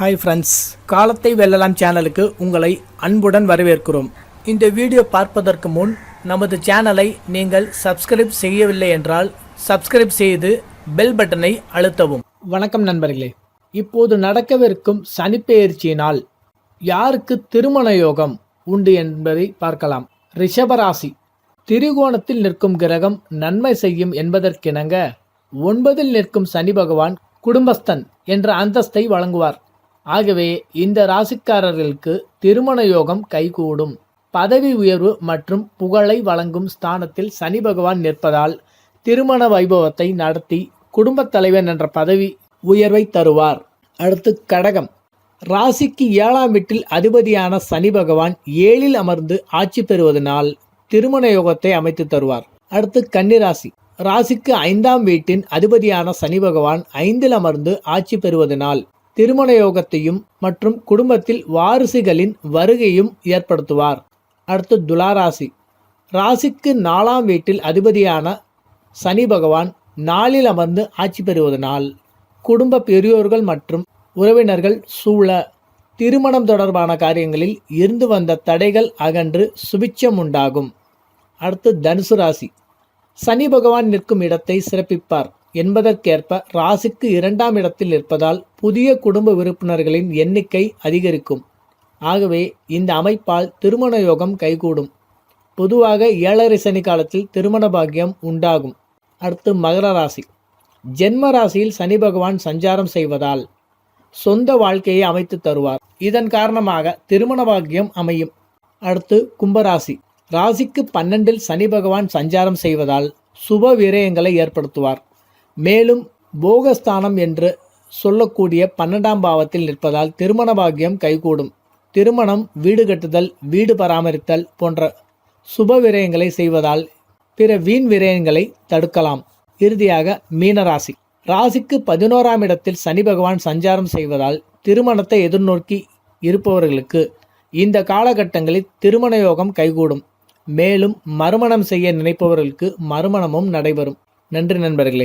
Hi friends காலத்தை வெல்லலாம் சேனலுக்கு உங்களை அன்புடன் வரவேற்கிறோம். இந்த வீடியோ பார்ப்பதற்கு முன் நமது சேனலை நீங்கள் சப்ஸ்கிரைப் செய்யவில்லை என்றால் சப்ஸ்கிரைப் செய்து பெல் பட்டனை அழுத்தவும். வணக்கம் நண்பர்களே. இப்போது நடக்கவிருக்கும் சனிப்பெயர்ச்சியினால் யாருக்கு திருமண யோகம் உண்டு என்பதை பார்க்கலாம். ரிஷபராசி. திரிகோணத்தில் நிற்கும் கிரகம் நன்மை செய்யும் என்பதற்கிணங்க ஒன்பதில் நிற்கும் சனி பகவான் குடும்பஸ்தன் என்ற அந்தஸ்தை வழங்குவார். ஆகவே இந்த ராசிக்காரர்களுக்கு திருமண யோகம் கைகூடும். பதவி உயர்வு மற்றும் புகழை வழங்கும் ஸ்தானத்தில் சனி பகவான் நிற்பதால் திருமண வைபவத்தை நடத்தி குடும்பத் தலைவன் என்ற பதவி உயர்வை தருவார். அடுத்து கடகம். ராசிக்கு ஏழாம் வீட்டில் அதிபதியான சனி பகவான் ஏழில் அமர்ந்து ஆட்சி பெறுவதனால் திருமண யோகத்தை அமைத்து தருவார். அடுத்து கன்னிராசி. ராசிக்கு ஐந்தாம் வீட்டின் அதிபதியான சனி பகவான் ஐந்தில் அமர்ந்து ஆட்சி பெறுவதனால் திருமண யோகத்தையும் மற்றும் குடும்பத்தில் வாரிசுகளின் வருகையும் ஏற்படுத்துவார். அடுத்து துளாராசி ராசிக்கு நாலாம் வீட்டில் அதிபதியான சனி பகவான் நாளில் அமர்ந்து ஆட்சி பெறுவதனால் குடும்ப பெரியோர்கள் மற்றும் உறவினர்கள் சூழ திருமணம் தொடர்பான காரியங்களில் இருந்து வந்த தடைகள் அகன்று சுபிச்சம் உண்டாகும். அடுத்து தனுசு ராசி. சனி பகவான் நிற்கும் இடத்தை சிறப்பிப்பார். என்பதற்கேற்ப ராசிக்கு இரண்டாம் இடத்தில் இருப்பதால் புதிய குடும்ப உறுப்பினர்களின் எண்ணிக்கை அதிகரிக்கும். ஆகவே இந்த அமைப்பால் திருமண யோகம் கைகூடும். பொதுவாக ஏழரை சனி காலத்தில் திருமண பாக்கியம் உண்டாகும். அடுத்து மகர ராசி. ஜென்ம ராசியில் சனி பகவான் சஞ்சாரம் செய்வதால் சொந்த வாழ்க்கையை அமைத்து தருவார். இதன் காரணமாக திருமண பாக்கியம் அமையும். அடுத்து கும்பராசி. ராசிக்கு பன்னெண்டில் சனி பகவான் சஞ்சாரம் செய்வதால் சுப விரயங்களை ஏற்படுத்துவார். மேலும் போகஸ்தானம் என்று சொல்லக்கூடிய பன்னெண்டாம் பாவத்தில் நிற்பதால் திருமண பாக்கியம் கைகூடும். திருமணம் வீடு கட்டுதல் வீடு பராமரித்தல் போன்ற சுப விரயங்களை செய்வதால் பிற வீண் விரயங்களை தடுக்கலாம். இறுதியாக மீனராசி. ராசிக்கு பதினோராம் இடத்தில் சனி பகவான் சஞ்சாரம் செய்வதால் திருமணத்தை எதிர்நோக்கி இருப்பவர்களுக்கு இந்த காலகட்டங்களில் திருமண யோகம் கைகூடும். மேலும் மறுமணம் செய்ய நினைப்பவர்களுக்கு மறுமணமும் நடைபெறும். நன்றி நண்பர்களே.